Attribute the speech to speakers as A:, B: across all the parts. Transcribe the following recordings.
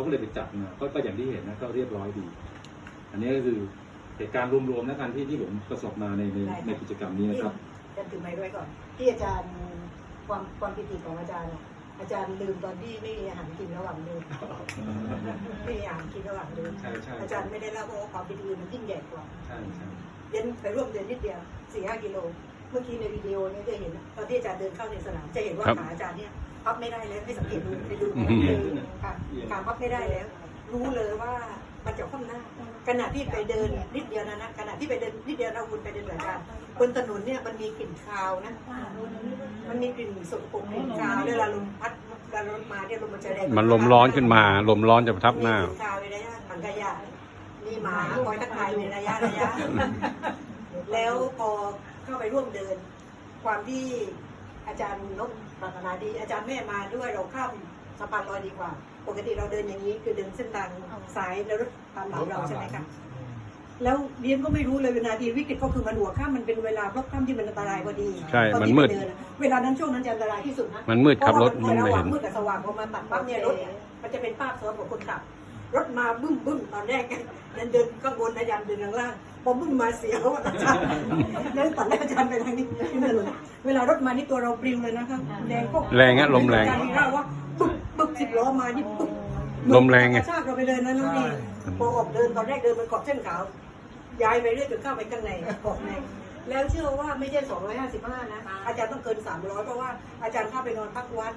A: เขาก็เลยไปจับมาก็ก็อย่างที่เห็นนะก็เรียบร้อยดี อันนี้ก็คือเหตุการณ์รวมๆนะกันที่ที่ผมประสบมาในในในกิจกรรมนี้นะครับ
B: อาจารย์ถือไม้ด้วยก่อน ที่อาจารย์ความความปิติของอาจารย์อะอาจารย์ลืมตอนที่ไม่มีอาหารกินระหว่างเดินไม่มีอาหารกินระหว่างเดิน
A: ใช่ใช่
B: อาจารย์ไม่ได้เล่าเพราะว่าความปิติมันยิ่งใหญ่กว่า
A: ใช่ใช่
B: เดินไปร่วมเดินนิดเดียวสี่ห้ากิโล เมื่อกี้ในวิดีโอเนี่ยจะเห็นตอนที่อาจารย์เดินเข้าในสนามจะเห็นว่า
C: ครับ
B: ขาอาจารย์เนี่ยพับ ไม่ได้แล้วให้สังเกตดูไปดู
C: อืม
B: ค่ะขาพับไม่ได้แล้ว รู้เลยว่ามันจะคว่ำหน้าขณะที่ไปเดินนิดเดียวนะนะขณะที่ไปเดินนิดเดียวเราคุณไปเดินเหมือนกันบนถนนเนี่ยมันมีกลิ่นคาวนะมันมีกลิ่นสกปรกกลิ่นคาวเวลาลมพัดเวลารถมาเนี่ยลมมันจะแรง
C: มันลมร้อนขึ้นมาลมร้อนจะประทับหน้า
B: มีกลิ่คาวในระยะมันกระยะมีหมาคอยทักทายในระยะระยะแล้วพอเข้าไปร่วมเดิน ความที่ อาจารย์นกปรารถนาดี อาจารย์แม่มาด้วยเราข้ามสะพานลอยดีกว่า ปกติเราเดินอย่างนี้คือเดินเส้นทางซ้ายแล้วรถตามหลังเราใช่ไหมคะแล้วเรียนก็ไม่รู้เลยเวลาดีวิกฤตก็คือมันหัวข้ามมันเป็นเวลาพลบข้ามที่มันอันตรายพอดี
C: ใช่
B: ตอ
C: มัน
B: ที่
C: มืด
B: ไปเอะเวลานั้นช่วงนั้นจะอันตรายที่สุดนะ
C: มันมืดขับรถ
B: เพ
C: มัน
B: ราะ
C: ไม่
B: ว่าระห
C: เห็
B: ว่าง
C: น
B: มืดกับสว่างพอมาตัดปั๊บเนี่ยรถเนี่ยมันจะเป็นภาพซ้อนของคนขับรถมาบึ้มบึ้มตอนแรกยันเดินข้างบนนะยันเดินข้างล่าง พอบึ้มมาเสียวอาจารย์แล้วตอนแรกอาจารย์ไปทางนี้เวลารถมานี่ตัวเราปลิวเลยนะคะแรงก็
C: แรงฮะลมแรง
B: อาจารย์มีเล่าว่าปึ๊บปึ๊บสิบล้อมานี่ปึ๊บ
C: ลมแรงไง
B: กระชากเราไปเลยนะน้องนี่พอออกเดินตอนแรกเดินบนเกาะเส้นขาว ย้ายไปเรื่อยจนเข้าไปข้างในเกาะใน แล้วเชื่อว่าไม่ใช่ 255 นะ อาจารย์ต้องเกิน 300 เพราะว่าอาจารย์เข้าไปนอนพักวัด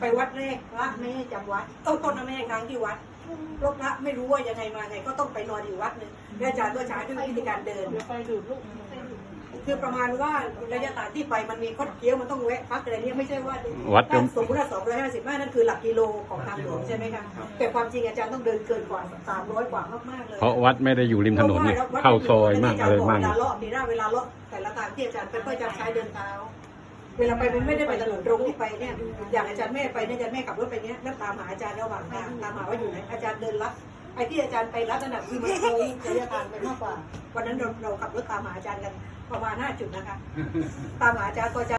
B: ไปวัดแรกพระไม่ให้จำวัดต้องต้นนะไม่ให้ค้างที่วัดเพราะพระไม่รู้ว่ายังไงมาไงก็ต้องไปนอนอยู่วัดหนึ่งแล้วอาจารย์ก็ใช้ด้วยวิธีการเดิน
D: ไปดูดลูก
B: คือประมาณว่าระยะทางที่ไปมันมีคดเคี้ยวมันต้องแวะพักอะไรเนี่ยไม่ใช่ว่า
C: วัดก็
B: ถ้าสมมติว่าสองร้อยห้าสิบนั่นคือหลักกิโลของทางหลวงใช่ไหมคะแต่ความจริงอาจารย์ต้องเดินเกินกว่าสามร้อยกว่ามากๆเลย
C: เพราะวัดไม่ได้อยู่ริมถนนนี่เข้าซอยมากอะไรมาก
B: เวลาเลาะนี่นะเวลาเลาะแต่ละทางที่อาจารย์ไปก็อาจารย์ใช้เดินเท้าเวลาไปมันไม่ได้ไปถนนตรงที่ไปเนี่ยอย่างอาจารย์แม่ไปเนี่ยอาจารย์แม่ขับรถไปเนี้ยแล้วตามหาอาจารย์ระหว่างทางตามหาว่าอยู่ไหนอาจารย์เดินลัด ไอ้ที่อาจารย์ไปลัดนั่นน่ะคือมันโค้งระยะทางไปมากกว่า วันนั้นเราเราขับรถตามหาอาจารย์กันประมาณห้าจุดนะคะ ตามหาอาจารย์ก็จะ